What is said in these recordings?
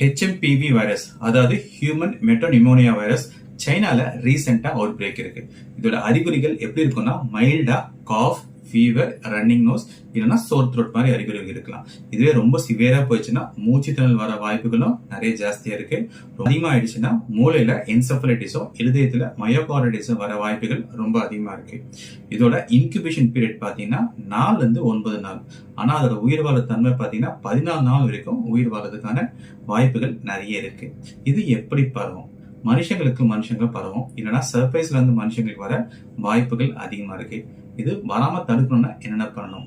HMPV virus அதாவது human metapneumonia virus சைனால ரீசெண்டா அவுட் பிரேக் இருக்கு. இதோட அறிகுறிகள் எப்படி இருக்கும்னா மைல்டா காஃப் ஃபீவர் ரன்னிங் நோஸ் இல்லைன்னா சோர் த்ரோட் மாதிரி அறிகுறிகள் இருக்கலாம். இதுவே ரொம்ப சிவியரா போயிடுச்சுன்னா மூச்சு திணல் வர வாய்ப்புகளும் நிறைய ஜாஸ்தியா இருக்கு. அதிகமாக ஆயிடுச்சுன்னா மூளையில என்செஃபலைட்டிஸோ இருதயத்தில் மயோகார்டிஸோ வர வாய்ப்புகள் ரொம்ப அதிகமா இருக்கு. இதோட இன்குபேஷன் பீரியட் பாத்தீங்கன்னா நாலுலேருந்து ஒன்பது நாள். ஆனா அதோட உயிர் வாழ தன்மை பாத்தீங்கன்னா பதினாலு நாள் வரைக்கும் உயிர் வாழறதுக்கான வாய்ப்புகள் நிறைய இருக்கு. இது எப்படி பரவும்? மனுஷங்களுக்கு மனுஷங்க பரவும். இல்லைன்னா சர்ப்ரைஸ்ல இருந்து மனுஷங்களுக்கு வர வாய்ப்புகள் அதிகமா இருக்கு. இது வராமல் தடுக்கணும்னா என்னென்ன பண்ணணும்?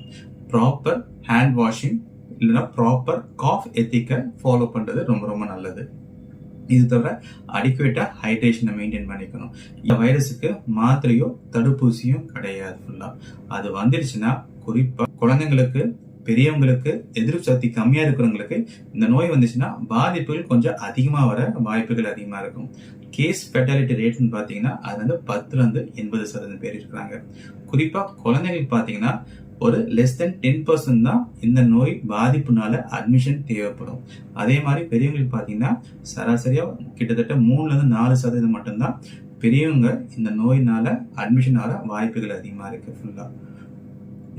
ப்ராப்பர் ஹேண்ட் வாஷிங் இல்லைன்னா ப்ராப்பர் காஃப் எத்திக்கை ஃபாலோ பண்ணுறது ரொம்ப ரொம்ப நல்லது. இது தவிர அடிக்குவேட்டாக ஹைட்ரேஷனை மெயின்டைன் பண்ணிக்கணும். இந்த வைரஸுக்கு மாத்திரையோ தடுப்பூசியும் கிடையாது ஃபுல்லாக அது வந்துடுச்சுன்னா குறிப்பாக குழந்தைங்களுக்கு பெரியவங்களுக்கு எதிர்ப்பு சக்தி கம்மியா இருக்கிறவங்களுக்கு இந்த நோய் வந்துச்சுன்னா பாதிப்புகள் கொஞ்சம் அதிகமா வர வாய்ப்புகள் அதிகமா இருக்கும். கேஸ் ஃபெட்டாலிட்டி ரேட்னு பாத்தீங்கன்னா அது வந்து பத்துல இருந்து எண்பது சதவீதம் பேர் இருக்கிறாங்க. குறிப்பா குழந்தைங்களுக்கு பாத்தீங்கன்னா ஒரு லெஸ் தென் டென் பர்சன்ட் தான் இந்த நோய் பாதிப்புனால அட்மிஷன் தேவைப்படும். அதே மாதிரி பெரியவங்களுக்கு பார்த்தீங்கன்னா சராசரியா கிட்டத்தட்ட மூணுலேருந்து நாலு சதவீதம் மட்டும்தான் பெரியவங்க இந்த நோயினால அட்மிஷன் வாய்ப்புகள் அதிகமாக இருக்கு ஃபுல்லாக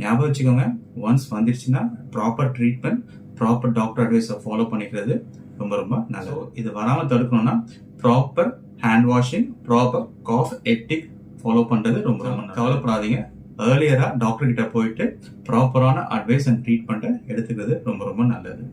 ஞாபகம் வச்சுக்கோங்க. ஒன்ஸ் வந்துருச்சுன்னா ப்ராப்பர் ட்ரீட்மெண்ட் ப்ராப்பர் டாக்டர் அட்வைஸை ஃபாலோ பண்ணிக்கிறது ரொம்ப ரொம்ப நல்லது. இது வராமல் தடுக்கணும்னா proper hand washing proper cough ethic follow பண்ணுறது ரொம்ப ரொம்ப. கவலைப்படாதீங்க. ஏர்லியராக டாக்டர் கிட்ட போயிட்டு ப்ராப்பரான அட்வைஸ் அண்ட் ட்ரீட்மெண்ட்டை எடுத்துக்கிறது ரொம்ப ரொம்ப நல்லது.